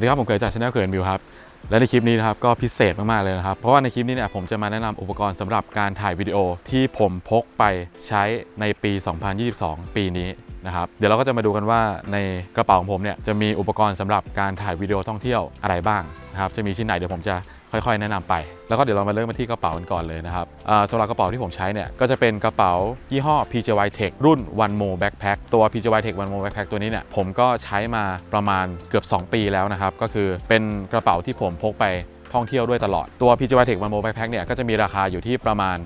วัสดีครับ ผมเกิดจากชาแนลเกิดวิวครับ และในคลิปนี้นะครับก็พิเศษมากๆเลยนะครับ เพราะว่าในคลิปนี้เนี่ยผมจะมาแนะนำอุปกรณ์สำหรับการถ่ายวิดีโอที่ผมพกไปใช้ในปี 2022 ปีนี้นะครับเดี๋ยวเราก็จะมาดูกันว่าในกระเป๋าของผมเนี่ยจะมีอุปกรณ์สำหรับการถ่ายวิดีโอท่องเที่ยวอะไรบ้างนะครับจะมีชิ้นไหนเดี๋ยวผมจะ ค่อยๆ แนะนำไป แล้วก็เดี๋ยวเรามาเริ่มมาที่กระเป๋ากันก่อนเลยนะครับอ่าสำหรับกระเป๋าที่ผมใช้เนี่ยก็จะเป็นกระเป๋ายี่ห้อ PJY Tech รุ่น One More Backpack ตัว PJY Tech One More Backpack ตัวนี้เนี่ยผมก็ใช้มาประมาณเกือบ 2 ปีแล้วนะครับก็คือเป็นกระเป๋าที่ผมพกไป ท่องเที่ยวด้วยตลอด ตัว PJY Tech One More Backpack เนี่ยก็จะมีราคาอยู่ที่ประมาณ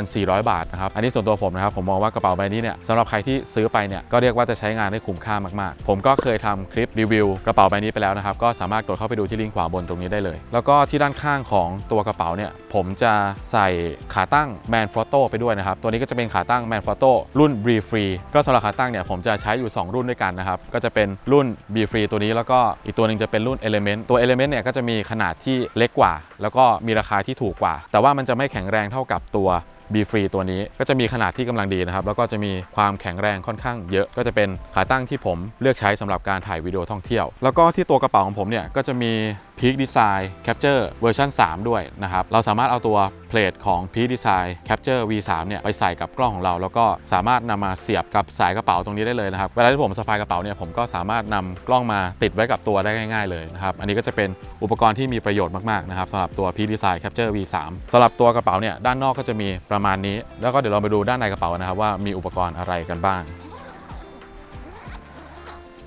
6,400 บาทนะครับ อันนี้ส่วนตัวผมนะครับ ผมมองว่ากระเป๋าใบนี้เนี่ยสำหรับใครที่ซื้อไปเนี่ยก็เรียกว่าจะใช้งานได้คุ้มค่ามากๆ ผมก็เคยทำคลิปรีวิวกระเป๋าใบนี้ไปแล้วนะครับก็สามารถกดเข้าไปดูที่ลิงก์ขวาบนตรงนี้ได้เลย แล้วก็ที่ด้านข้างของตัวกระเป๋าเนี่ย ผมจะใส่ขาตั้ง Man Photo ไปด้วยนะครับ ตัวนี้ก็จะเป็นขาตั้ง Man Photo รุ่น b r e Free ก็สำหรับขาตั้งเนี่ยผมจะใช้อยู่ 2 รุ่นด้วยกันนะครับ ก็จะเป็นรุ่น b Free ตัวนี้แล้วก็อีกตัวหนึ่งจะเป็นรุ่น Element ตัว Element เนี่ยก็จะมีขนาดที่เล็กกว่า แล้วก็มีราคาที่ถูกกว่า แต่ว่ามันจะไม่แข็งแรงเท่ากับตัว B Free ตัวนี้ ก็จะมีขนาดที่กำลังดีนะครับ แล้วก็จะมีความแข็งแรงค่อนข้างเยอะ ก็จะเป็นขาตั้งที่ผมเลือกใช้สำหรับการถ่ายวิดีโอท่องเที่ยว แล้วก็ที่ตัวกระเป๋าของผมเนี่ยก็จะมี Peak Design Capture เวอร์ชัน3 ด้วยนะครับ เราสามารถเอาตัวเพลทของ Peak Design Capture V3 เนี่ยไปใส่กับกล้องของเรา แล้วก็สามารถนำมาเสียบกับสายกระเป๋าตรงนี้ได้เลยนะครับ เวลาที่ผมสะพายกระเป๋าเนี่ยผมก็สามารถนำกล้องมาติดไว้กับตัวได้ง่ายๆเลยนะครับ อันนี้ก็จะเป็นอุปกรณ์ที่มีประโยชน์มากๆนะครับสำหรับตัว Peak Design Capture V3 สำหรับตัวกระเป๋าเนี่ยด้านนอกก็จะมีปประมาณนี้ แล้วก็เดี๋ยวเราไปดูด้านในกระเป๋านะครับว่ามีอุปกรณ์อะไรกันบ้าง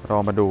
เรามาดู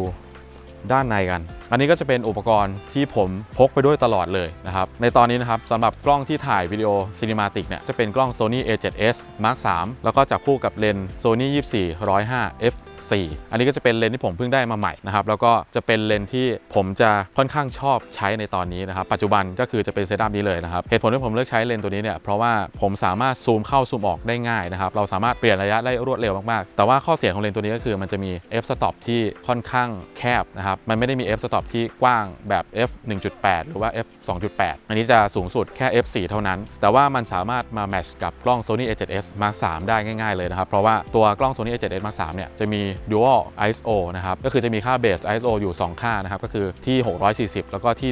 ด้านในกัน อันนี้ก็จะเป็นอุปกรณ์ที่ผมพกไปด้วยตลอดเลยนะครับในตอนนี้นะครับสำหรับกล้องที่ถ่ายวิดีโอซีนิมาติกเนี่ยจะเป็นกล้อง Sony A7S Mark III แล้วก็จับคู่กับเลนส์ Sony 24 105 f 4อันนี้ก็จะเป็นเลนส์ที่ผมเพิ่งได้มาใหม่นะครับแล้วก็จะเป็นเลนส์ที่ผมจะค่อนข้างชอบใช้ในตอนนี้นะครับปัจจุบันก็คือจะเป็นเซตอัพนี้เลยนะครับเหตุผลที่ผมเลือกใช้เลนส์ตัวนี้เนี่ยเพราะว่าผมสามารถซูมเข้าซูมออกได้ง่ายนะครับเราสามารถเปลี่ยนระยะได้รวดเร็วมากๆ แต่ว่าข้อเสียของเลนส์ตัวนี้ก็คือมันจะมี f stop ที่ค่อนข้างแคบนะครับมันไม่ได้มี f stop อบที่กว้างแบบ f 1.8 หรือว่า f 2.8 อันนี้จะสูงสุดแค่ f 4 เท่านั้น แต่ว่ามันสามารถมาแมชกับกล้อง Sony A7S Mark III ได้ง่ายๆเลยนะครับ เพราะว่าตัวกล้อง Sony A7S Mark III เนี่ยจะมี Dual ISO นะครับก็คือจะมีค่าเบส ISO อยู่ 2 ค่านะครับก็คือที่ 640 แล้วก็ที่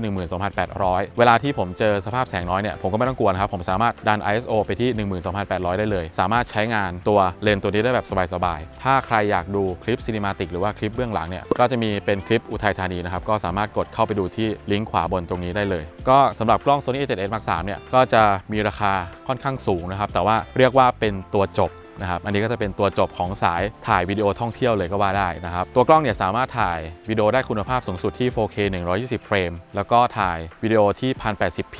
12,800 เวลาที่ผมเจอสภาพแสงน้อยเนี่ยผมก็ไม่ต้องกลัวนะครับผมสามารถดัน ISO ไปที่ 12,800 ได้เลย สามารถใช้งานตัวเลนส์ตัวนี้ได้แบบสบายๆถ้าใครอยากดูคลิปซีนิมาติกหรือว่าคลิปเบื้องหลังเนี่ยก็จะมีเป็นคลิปอุทัยธานีนะครับก็็สามารถกดเข้าไปดูที่ลิงก์ขวาบนตรงนี้ได้เลย ก็สำหรับกล้อง Sony A7S Mark 3เนี่ยก็จะมีราคาค่อนข้างสูงนะครับแต่ว่าเรียกว่าเป็นตัวจบ นะครับอันนี้ก็จะเป็นตัวจบของสายถ่ายวิดีโอท่องเที่ยวเลยก็ว่าได้นะครับตัวกล้องเนี่ยสามารถถ่ายวิดีโอได้คุณภาพสูงสุดที่ 4K 120 เฟรม แล้วก็ถ่ายวิดีโอที่ 1080p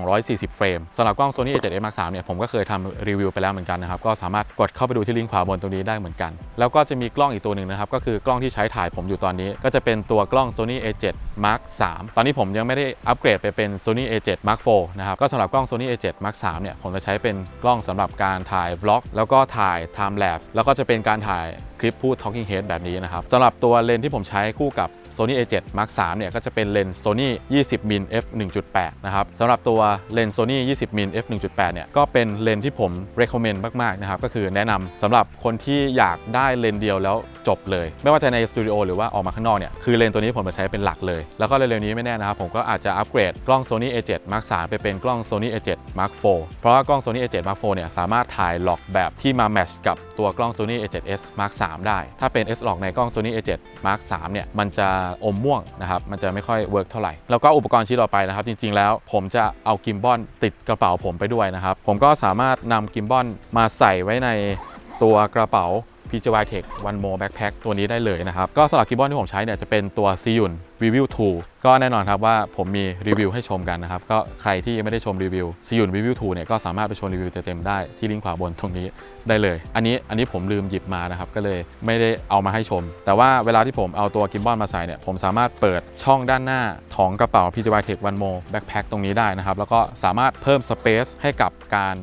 240 เฟรมสำหรับกล้อง Sony A7S Mark III เนี่ยผมก็เคยทำรีวิวไปแล้วเหมือนกันนะครับก็สามารถกดเข้าไปดูที่ลิงก์ขวาบนตรงนี้ได้เหมือนกัน แล้วก็จะมีกล้องอีกตัวหนึ่งนะครับก็คือกล้องที่ใช้ถ่ายผมอยู่ตอนนี้ ก็จะเป็นตัวกล้อง Sony A7 Mark III ตอนนี้ผมยังไม่ได้อัปเกรดไปเป็น Sony A7 Mark IV นะครับก็สำหรับกล้อง Sony A7 Mark III เนี่ยผมจะใช้เป็นกล้องสำหรับการถ่าย vlog แล้วก็ถ่าย time lapse แล้วก็จะเป็นการถ่ายคลิปพูด talking head แบบนี้นะครับสำหรับตัวเลนส์ที่ผมใช้คู่กับ Sony A7 Mark III เนี่ยก็จะเป็นเลนส์ Sony 20มิล f 1.8 นะครับสำหรับตัวเลนส์ Sony 20มิล f 1.8 เนี่ยก็เป็นเลนส์ที่ผม recommend มากๆนะครับก็คือแนะนำสำหรับคนที่อยากได้เลนส์เดียวแล้วจบเลย ไม่ว่าจะในสตูดิโอหรือว่าออกมาข้างนอกเนี่ยคือเลนส์ตัวนี้ผมจะใช้เป็นหลักเลย แล้วก็เร็วๆนี้ไม่แน่นะครับผมก็อาจจะอัปเกรดกล้อง Sony A7 Mark III ไปเป็นกล้อง Sony A7 Mark IV เพราะว่ากล้อง Sony A7 Mark IV เนี่ยสามารถถ่ายหลอกแบบที่มาแมทช์กับตัวกล้อง Sony A7S Mark III ได้ ถ้าเป็น S log ในกล้อง Sony A7 Mark III เนี่ยมันจะอมม่วงนะครับมันจะไม่ค่อยเวิร์กเท่าไหร่ แล้วก็อุปกรณ์ชิ้นต่อไปนะครับ จริง ๆ แล้วผมจะเอากิมบอลติดกระเป๋าผมไปด้วยนะครับ ผมก็สามารถนำกิมบอลมาใส่ไว้ในตัวกระเป๋า PJY Tech One More Backpack ตัวนี้ได้เลยนะครับ ก็สำหรับกิมบอลที่ผมใช้เนี่ยจะเป็นตัว s i y u n Review 2 ก็แน่นอนครับว่าผมมีรีวิวให้ชมกันนะครับ ก็ใครที่ยังไม่ได้ชมรีวิว s i y u n Review 2 เนี่ยก็สามารถไปชมรีวิวเต็มๆได้ที่ลิงก์ขวาบนตรงนี้ได้เลย อันนี้อันนี้ผมลืมหยิบมานะครับ ก็เลยไม่ได้เอามาให้ชม แต่ว่าเวลาที่ผมเอาตัวกิมบอลมาใส่เนี่ยผมสามารถเปิดช่องด้านหน้าของกระเป๋า PJY Tech One More Backpack ตรงนี้ได้นะครับแล้วก็สามารถเพิ่มสเปซให้กับการ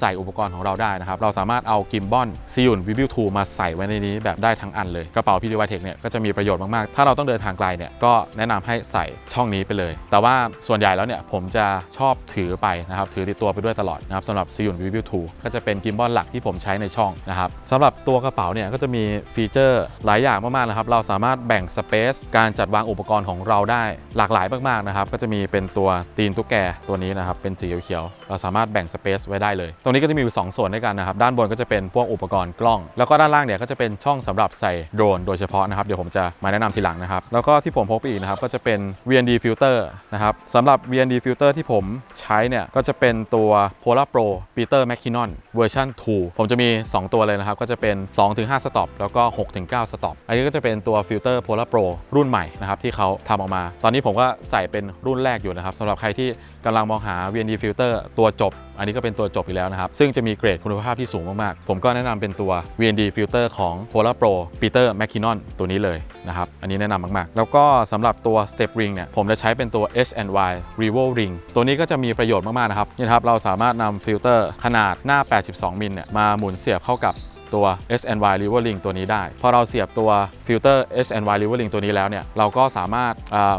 ใส่อุปกรณ์ของเราได้นะครับ เราสามารถเอากิมบอลซียุนวิบิวทูมาใส่ไว้ในนี้แบบได้ทั้งอันเลย กระเป๋าพีดีวายเทคเนี่ยก็จะมีประโยชน์มาก ๆ ถ้าเราต้องเดินทางไกลเนี่ยก็แนะนำให้ใส่ช่องนี้ไปเลย แต่ว่าส่วนใหญ่แล้วเนี่ยผมจะชอบถือไปนะครับถือติดตัวไปด้วยตลอดนะครับสำหรับซียุนวิบิวทูก็จะเป็นกิมบอลหลักที่ผมใช้ในช่องนะครับสำหรับตัวกระเป๋าเนี่ยก็จะมีฟีเจอร์หลายอย่างมาก ๆ นะครับ เราสามารถแบ่งสเปซการจัดวางอุปกรณ์ของเราได้หลากหลายมาก ๆ นะครับ ก็จะมีเป็นตัวตีนตุ๊กแกตัวนี้นะครับเป็นสีเขียวๆเราสามารถแบ่งสเปซไว้ได้เลยตรงนี้ก็จะมีอยู่สองส่วนด้วยกันนะครับ ด้านบนก็จะเป็นพวกอุปกรณ์กล้อง แล้วก็ด้านล่างเนี่ยก็จะเป็นช่องสำหรับใส่โดรนโดยเฉพาะนะครับ เดี๋ยวผมจะมาแนะนำทีหลังนะครับ แล้วก็ที่ผมพกไปอีกนะครับก็จะเป็น VND filter นะครับสำหรับ VND filter ที่ผมใช้เนี่ยก็จะเป็นตัว Polar Pro Peter MacKinnon เวอร์ชัน2ผมจะมี 2 ตัวเลยนะครับ ก็จะเป็น 2-5 สต็อปแล้วก็ 6-9 สต็อปอันนี้ก็จะเป็นตัวฟิลเตอร์ Polar Pro รุ่นใหม่นะครับที่เขาทำออกมา ตอนนี้ผมก็ใส่เป็นรุ่นแรกอยู่นะครับสำหรับใครที่กำลังมองหา VND filter ตัวจบ อันนี้ก็เป็นตัวจบอยู่แล้วนะครับ ซึ่งจะมีเกรดคุณภาพที่สูงมากๆ ผมก็แนะนำเป็นตัว VND filter ของ Polar Pro Peter McKinnon ตัวนี้เลยนะครับ อันนี้แนะนำมากๆ แล้วก็สำหรับตัว Step Ring เนี่ย ผมจะใช้เป็นตัว H&Y Revo Ring ตัวนี้ก็จะมีประโยชน์มากๆนะครับ นี่ครับ เราสามารถนำฟิลเตอร์ขนาดหน้า 82 มิลเนี่ย มาหมุนเสียบเข้ากับ ตัว SNY River Ring ตัวนี้ได้ พอเราเสียบตัวฟิลเตอร์ SNY River Ring ตัวนี้แล้วเนี่ยเราก็สามารถ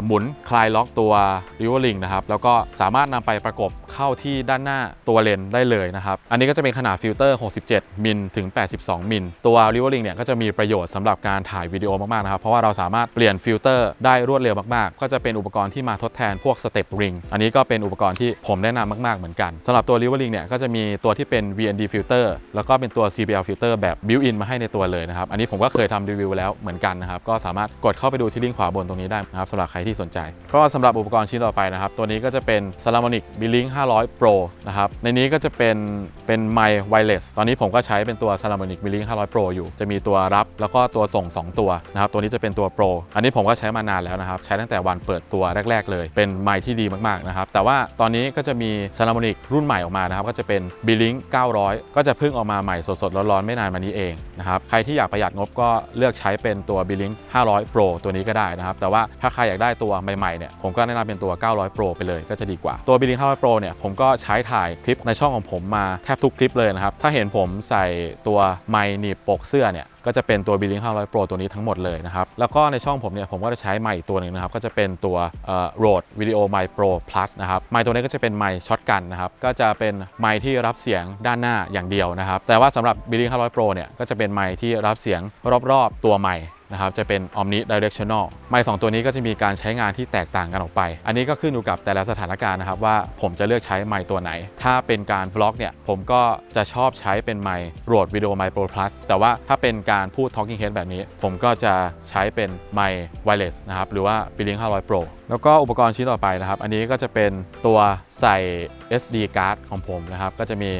หมุนคลายล็อกตัว River Ring นะครับแล้วก็สามารถนำไปประกบเข้าที่ด้านหน้าตัวเลนได้เลยนะครับอันนี้ก็จะเป็นขนาดฟิลเตอร์ 67 มิลถึง 82 มิลตัว River Ring เนี่ยก็จะมีประโยชน์สำหรับการถ่ายวิดีโอมากๆนะครับเพราะว่าเราสามารถเปลี่ยนฟิลเตอร์ได้รวดเร็วมากๆ ก็จะเป็นอุปกรณ์ที่มาทดแทนพวก Step Ring อันนี้ก็เป็นอุปกรณ์ที่ผมแนะนำมากๆเหมือนกันสำหรับตัว River Ring เนี่ยก็จะมีตัวที่เป็น VND filter แล้วก็เป็นตัว CBL filter แบบ built-in มาให้ในตัวเลยนะครับ อันนี้ผมก็เคยทำรีวิวแล้วเหมือนกันนะครับ ก็สามารถกดเข้าไปดูที่ลิงก์ขวาบนตรงนี้ได้นะครับสำหรับใครที่สนใจ ก็สำหรับอุปกรณ์ชิ้นต่อไปนะครับ ตัวนี้ก็จะเป็น s a l a m o n i c b i l i n k 500 Pro นะครับ ในนี้ก็จะเป็นเป็นไมค์ไวเลสตอนนี้ผมก็ใช้เป็นตัว s a l a m o n i c b i l i n k 500 Pro อยู่ จะมีตัวรับแล้วก็ตัวส่ง 2 ตัวนะครับ ตัวนี้จะเป็นตัว Pro อันนี้ผมก็ใช้มานานแล้วนะครับ ใช้ตั้งแต่วันเปิดตัวแรก ๆ เลย เป็นไมค์ที่ดีมากๆนะครับ แต่ว่าตอนนี้ก็จะมี s a l a m o n i c รุ่นใหม่ออกมานะครับ ก็จะเป็น b i l i n k 900 ก็จะเพิ่งออกมาใหม่สดๆร้อนๆไม่นานมานี้เองนะครับใครที่อยากประหยัดงบก็เลือกใช้เป็นตัว b ิ l i n k 500 Pro ตัวนี้ก็ได้นะครับแต่ว่าถ้าใครอยากได้ตัวใหม่ๆเนี่ยผมก็แนะนำเป็นตัว 900 Pro ไปเลยก็จะดีกว่าตัว b ิ l i n k 500 Pro เนี่ยผมก็ใช้ถ่ายคลิปในช่องของผมมาแทบทุกคลิปเลยนะครับถ้าเห็นผมใส่ตัวไมค์หนีบปกเสื้อเนี่ยก็จะเป็นตัว b i l l i n k 500 Pro ตัวนี้ทั้งหมดเลยนะครับ แล้วก็ในช่องผมเนี่ยผมก็จะใช้ไมค์อีกตัวหนึ่งนะครับ ก็จะเป็นตัว Rode Video Mic Pro Plus นะครับ ไมค์ตัวนี้ก็จะเป็นไมค์ช็อตกันนะครับ ก็จะเป็นไมค์ที่รับเสียงด้านหน้าอย่างเดียวนะครับ แต่ว่าสำหรับ b i l l i n k 500 Pro เนี่ยก็จะเป็นไมค์ที่รับเสียงรอบๆ ตัวไมค์ นะครับจะเป็น Omni Directional ไมค์สองตัวนี้ก็จะมีการใช้งานที่แตกต่างกันออกไป อันนี้ก็ขึ้นอยู่กับแต่ละสถานการณ์นะครับว่าผมจะเลือกใช้ไมค์ตัวไหน ถ้าเป็นการวล็อกเนี่ยผมก็จะชอบใช้เป็นไมค์ Rode Video Mic Pro Plus แต่ว่าถ้าเป็นการพูด Talking Head แบบนี้ ผมก็จะใช้เป็นไมค์ Wireless นะครับหรือว่า b i l i n k 500 Pro แล้วก็อุปกรณ์ชิ้นต่อไปนะครับ อันนี้ก็จะเป็นตัวใส่ SD card ของผมนะครับก็จะมี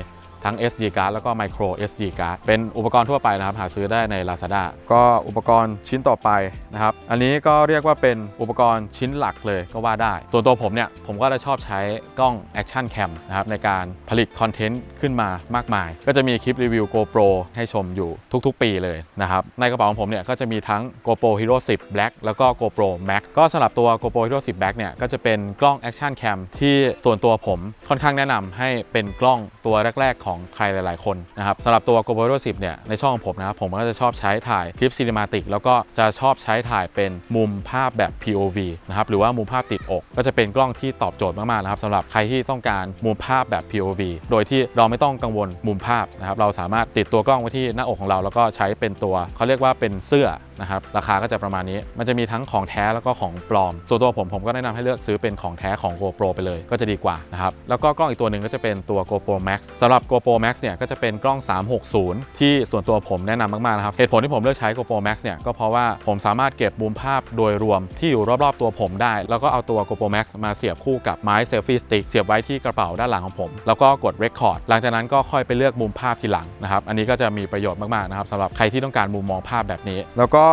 ทั้ง SD card แล้วก็ micro SD card เป็นอุปกรณ์ทั่วไปนะครับ หาซื้อได้ใน Lazada ก็อุปกรณ์ชิ้นต่อไปนะครับ อันนี้ก็เรียกว่าเป็นอุปกรณ์ชิ้นหลักเลยก็ว่าได้ ส่วนตัวผมเนี่ย ผมก็จะชอบใช้กล้อง Action Cam นะครับ ในการผลิตคอนเทนต์ขึ้นมามากมาย ก็จะมีคลิปรีวิว GoPro ให้ชมอยู่ทุกๆ ปีเลยนะครับ ในกระเป๋าของผมเนี่ยก็จะมีทั้ง GoPro Hero 10 Black แล้วก็ GoPro Max ก็สำหรับตัว GoPro Hero 10 Black เนี่ยก็จะเป็นกล้อง Action Cam ที่ส่วนตัวผมค่อนข้างแนะนำให้เป็นกล้องตัวแรกๆของใครหลาย ๆ คนนะครับสำหรับตัว GoPro 10เนี่ยในช่องของผมนะครับผมก็จะชอบใช้ถ่ายคลิปซีนิมาติกแล้วก็จะชอบใช้ถ่ายเป็นมุมภาพแบบ POV นะครับหรือว่ามุมภาพติดอก ก็จะเป็นกล้องที่ตอบโจทย์มาก ๆ นะครับสำหรับใครที่ต้องการมุมภาพแบบ POV โดยที่เราไม่ต้องกังวลมุมภาพนะครับเราสามารถติดตัวกล้องไว้ที่หน้าอกของเราแล้วก็ใช้เป็นตัวเขาเรียกว่าเป็นเสื้อนะครับราคาก็จะประมาณนี้ มันจะมีทั้งของแท้แล้วก็ของปลอม ส่วนตัวผมผมก็แนะนำให้เลือกซื้อเป็นของแท้ของ GoPro ไปเลยก็จะดีกว่านะครับแล้วก็กล้องอีกตัวหนึ่งก็จะเป็นตัว GoPro Max สำหรับ GoPro Max เนี่ยก็จะเป็นกล้อง 360 ที่ส่วนตัวผมแนะนำมากๆนะครับ เหตุผลที่ผมเลือกใช้ GoPro Max เนี่ยก็เพราะว่าผมสามารถเก็บมุมภาพโดยรวมที่อยู่รอบๆตัวผมได้ แล้วก็เอาตัว GoPro Max มาเสียบคู่กับไม้เซลฟี่สติ๊กเสียบไว้ที่กระเป๋าด้านหลังของผม แล้วก็กด Record หลังจากนั้นก็ค่อยไปเลือกมุมภาพทีหลังนะครับ อันนี้ก็จะมีประโยชน์มากๆนะครับสำหรับใครที่ต้องการมุมมองภาพแบบนี้ แล้วก็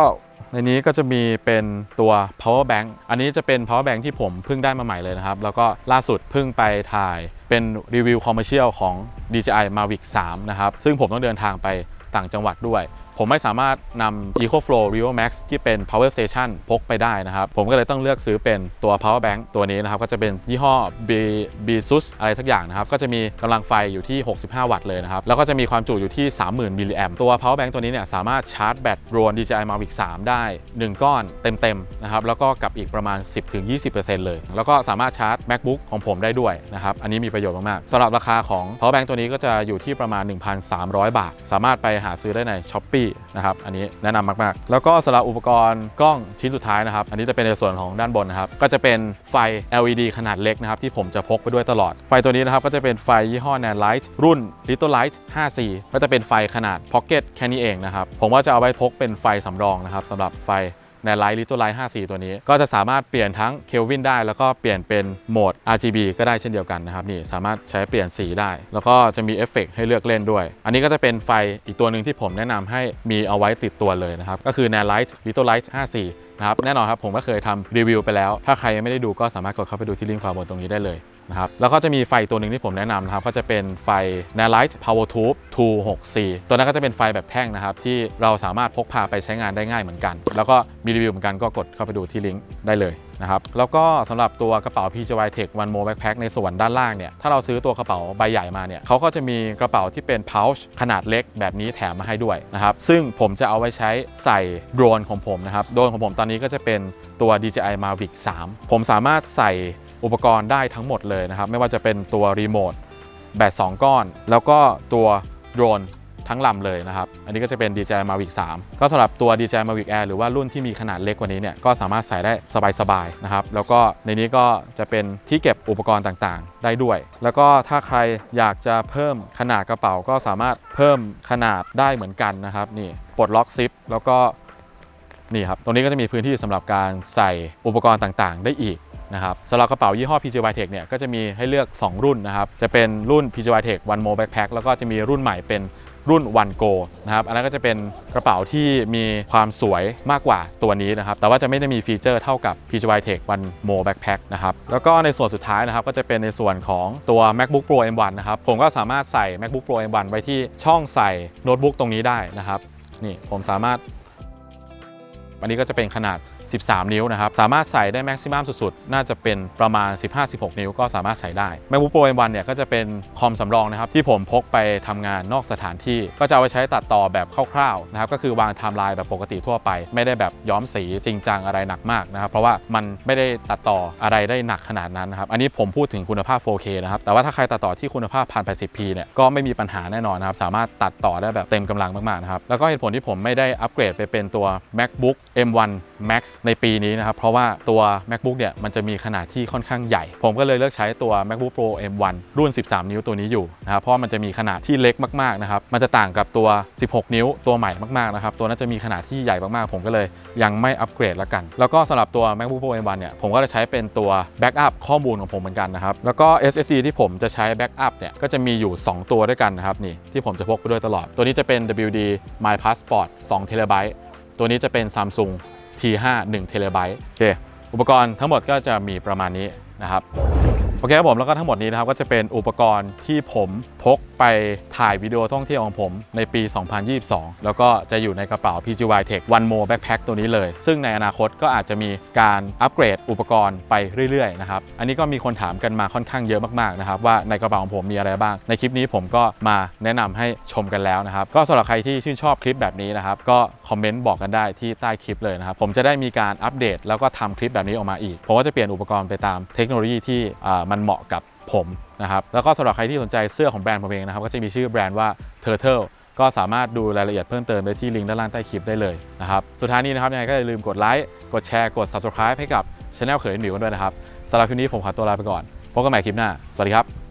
ในนี้ก็จะมีเป็นตัว power bank อันนี้จะเป็น power bank ที่ผมเพิ่งได้มาใหม่เลยนะครับ แล้วก็ล่าสุดเพิ่งไปถ่าย เป็นรีวิวคอมเมอร์เชียลของ DJI Mavic 3 นะครับ ซึ่งผมต้องเดินทางไปต่างจังหวัดด้วย ผมไม่สามารถนำ EcoFlow Rio Max ที่เป็น Power Station พกไปได้นะครับ ผมก็เลยต้องเลือกซื้อเป็นตัว Power Bank ตัวนี้นะครับ ก็จะเป็นยี่ห้อ B B s u s อะไรสักอย่างนะครับ ก็จะมีกำลังไฟอยู่ที่ 65 วัตต์เลยนะครับ แล้วก็จะมีความจุอยู่ที่ 30,000มิลลิแอมตัว Power Bank ตัวนี้เนี่ยสามารถชาร์จแบตรวน DJI Mavic 3 ได้ 1 ก้อนเต็มๆนะครับ แล้วก็กับอีกประมาณ 10-20%เลย แล้วก็สามารถชาร์จ MacBook ของผมได้ด้วยนะครับ อันนี้มีประโยชน์มากๆสำหรับราคาของ Power Bank ตัวนี้ก็จะอยู่ที่ประมาณ 1,300 บาท สามารถไปหาซื้อได้ใน Sh h อ p e e นะครับ อันนี้แนะนำมากๆ แล้วก็สำหรับอุปกรณ์กล้องชิ้นสุดท้ายนะครับ อันนี้จะเป็นในส่วนของด้านบนนะครับ ก็จะเป็นไฟ LED ขนาดเล็กนะครับ ที่ผมจะพกไปด้วยตลอด ไฟตัวนี้นะครับ ก็จะเป็นไฟยี่ห้อ Nan Light รุ่น Little Light 5C ก็จะเป็นไฟขนาด Pocket แค่นี้เองนะครับ ผมว่าจะเอาไว้พกเป็นไฟสำรองนะครับสำหรับไฟ ในไลท์ลิตไลท์54 ตัวนี้ ก็จะสามารถเปลี่ยนทั้งเคลวินได้แล้วก็เปลี่ยนเป็นโหมด RGB ก็ได้เช่นเดียวกันนะครับนี่สามารถใช้เปลี่ยนสีได้ แล้วก็จะมีเอฟเฟกต์ให้เลือกเล่นด้วย อันนี้ก็จะเป็นไฟอีกตัวหนึ่งที่ผมแนะนำให้มีเอาไว้ติดตัวเลยนะครับก็คือ n a n Light Little Light 54นะครับแน่นอนครับผมก็เคยทำรีวิวไปแล้ว ถ้าใครยังไม่ได้ดูก็สามารถกดเข้าไปดูที่ลิงก์ขวาบนตรงนี้ได้เลย นะครับแล้วก็จะมีไฟตัวหนึ่งที่ผมแนะนำนะครับ ก็จะเป็นไฟ n a Light Power Tube 264 ตัวนั้นก็จะเป็นไฟแบบแท่งนะครับ ที่เราสามารถพกพาไปใช้งานได้ง่ายเหมือนกัน แล้วก็มีรีวิวเหมือนกันก็กดเข้าไปดูที่ลิงก์ได้เลยนะครับแล้วก็สำหรับตัวกระเป๋า PJY Tech One More Backpack ในส่วนด้านล่างเนี่ยถ้าเราซื้อตัวกระเป๋าใบใหญ่มาเนี่ยเขาก็จะมีกระเป๋าที่เป็น pouch ขนาดเล็กแบบนี้แถมมาให้ด้วยนะครับซึ่งผมจะเอาไว้ใช้ใส่โดรนของผมนะครับโดรนของผมตอนนี้ก็จะเป็นตัว DJI Mavic 3 ผมสามารถใส่ อุปกรณ์ได้ทั้งหมดเลยนะครับ ไม่ว่าจะเป็นตัวรีโมทแบต2ก้อน แล้วก็ตัวโดรนทั้งลำเลยนะครับ อันนี้ก็จะเป็น DJI Mavic 3 ก็สำหรับตัว DJI Mavic Air หรือว่ารุ่นที่มีขนาดเล็กกว่านี้เนี่ย ก็สามารถใส่ได้สบายๆนะครับ แล้วก็ในนี้ก็จะเป็นที่เก็บอุปกรณ์ต่างๆ ได้ด้วย แล้วก็ถ้าใครอยากจะเพิ่มขนาดกระเป๋า ก็สามารถเพิ่มขนาดได้เหมือนกันนะครับ นี่ปลดล็อกซิปแล้วก็นี่ครับ ตรงนี้ก็จะมีพื้นที่สำหรับการใส่อุปกรณ์ต่างๆ ได้อีก นะครับสำหรับกระเป๋ายี่ห้อ PJY Tech เนี่ยก็จะมีให้เลือก 2 รุ่นนะครับจะเป็นรุ่น PJY Tech One More Backpack แล้วก็จะมีรุ่นใหม่เป็นรุ่น One Go นะครับอันนั้นก็จะเป็นกระเป๋าที่มีความสวยมากกว่าตัวนี้นะครับแต่ว่าจะไม่ได้มีฟีเจอร์เท่ากับ PJY Tech One More Backpack นะครับแล้วก็ในส่วนสุดท้ายนะครับก็จะเป็นในส่วนของตัว MacBook Pro M1 นะครับผมก็สามารถใส่ MacBook Pro M1 ไว้ที่ช่องใส่โน้ตบุ๊กตรงนี้ได้นะครับนี่ผมสามารถอันนี้ก็จะเป็นขนาด 13 นิ้วนะครับ สามารถใส่ได้แม็กซิมัมสุดๆ น่าจะเป็นประมาณ 15-16 นิ้วก็สามารถใส่ได้ MacBook Pro M1 เนี่ยก็จะเป็นคอมสำรองนะครับที่ผมพกไปทำงานนอกสถานที่ ก็จะเอาไปใช้ตัดต่อแบบคร่าวๆนะครับก็คือวางไทม์ไลน์แบบปกติทั่วไป ไม่ได้แบบย้อมสีจริงจังอะไรหนักมากนะครับเพราะว่ามันไม่ได้ตัดต่ออะไรได้หนักขนาดนั้นนะครับอันนี้ผมพูดถึงคุณภาพ 4K นะครับแต่ว่าถ้าใครตัดต่อที่คุณภาพ 1080p เนี่ยก็ไม่มีปัญหาแน่นอนนะครับสามารถตัดต่อได้แบบเต็มกำลังมากๆนะครับแล้วก็เหตุผลที่ผมไม่ได้อัปเกรดไปเป็นตัว MacBook M1 Max ในปีนี้นะครับเพราะว่าตัว MacBook เนี่ยมันจะมีขนาดที่ค่อนข้างใหญ่ ผมก็เลยเลือกใช้ตัว MacBook Pro M1 รุ่น 13 นิ้วตัวนี้อยู่นะครับเพราะมันจะมีขนาดที่เล็กมากๆนะครับมันจะต่างกับตัว 16 นิ้วตัวใหม่มากๆนะครับตัวนั้นจะมีขนาดที่ใหญ่มากๆ ผมก็เลยยังไม่อัปเกรดล้วกัน แล้วก็สำหรับตัว MacBook Pro M1 เนี่ยผมก็จะใช้เป็นตัวแบ็กอัพข้อมูลของผมเหมือนกันนะครับแล้วก็ SSD ที่ผมจะใช้แบ็กอัพเนี่ยก็จะมีอยู่ 2 ตัวด้วยกันนะครับนี่ที่ผมจะพกไปด้วยตลอด ตัวนี้จะเป็น WD My Passport 2 t b ตัวนี้จะเป็น Samsung T5 1 t b โอเคอุปกรณ์ทั้งหมดก็จะมีประมาณนี้นะครับโอเคครับผมแล้วก็ทั้งหมดนี้นะครับก็จะเป็นอุปกรณ์ที่ผมพกไปถ่ายวิดีโอท่องเที่ยวของผมในปี 2022 แล้วก็จะอยู่ในกระเป๋า PGY Tech One More Backpack ตัวนี้เลย ซึ่งในอนาคตก็อาจจะมีการอัปเกรดอุปกรณ์ไปเรื่อยๆนะครับ อันนี้ก็มีคนถามกันมาค่อนข้างเยอะมากๆนะครับว่าในกระเป๋าของผมมีอะไรบ้าง ในคลิปนี้ผมก็มาแนะนำให้ชมกันแล้วนะครับ ก็สำหรับใครที่ชื่นชอบคลิปแบบนี้นะครับ ก็คอมเมนต์บอกกันได้ที่ใต้คลิปเลยนะครับ ผมจะได้มีการอัปเดต แล้วก็ทำคลิปแบบนี้ออกมาอีกผมก็จะเปลี่ยนอุปกรณ์ไปตามเทคโนโลยีที่มันเหมาะกับ ผมนะครับแล้วก็สำหรับใครที่สนใจเสื้อของแบรนด์ผมเองนะครับก็จะมีชื่อแบรนด์ว่า Turtle ก็สามารถดูรายละเอียดเพิ่มเติมได้ที่ลิงก์ด้านล่างใต้คลิปได้เลยนะครับสุดท้ายนี้นะครับยังไงก็อย่าลืมกดไลค์กดแชร์กด subscribe ให้กับช anel เขยหมิวกันด้วยนะครับสำหรับคลิปนี้ผมขอตัวลาไปก่อนพบกันใหม่คลิปหน้าสวัสดีครับ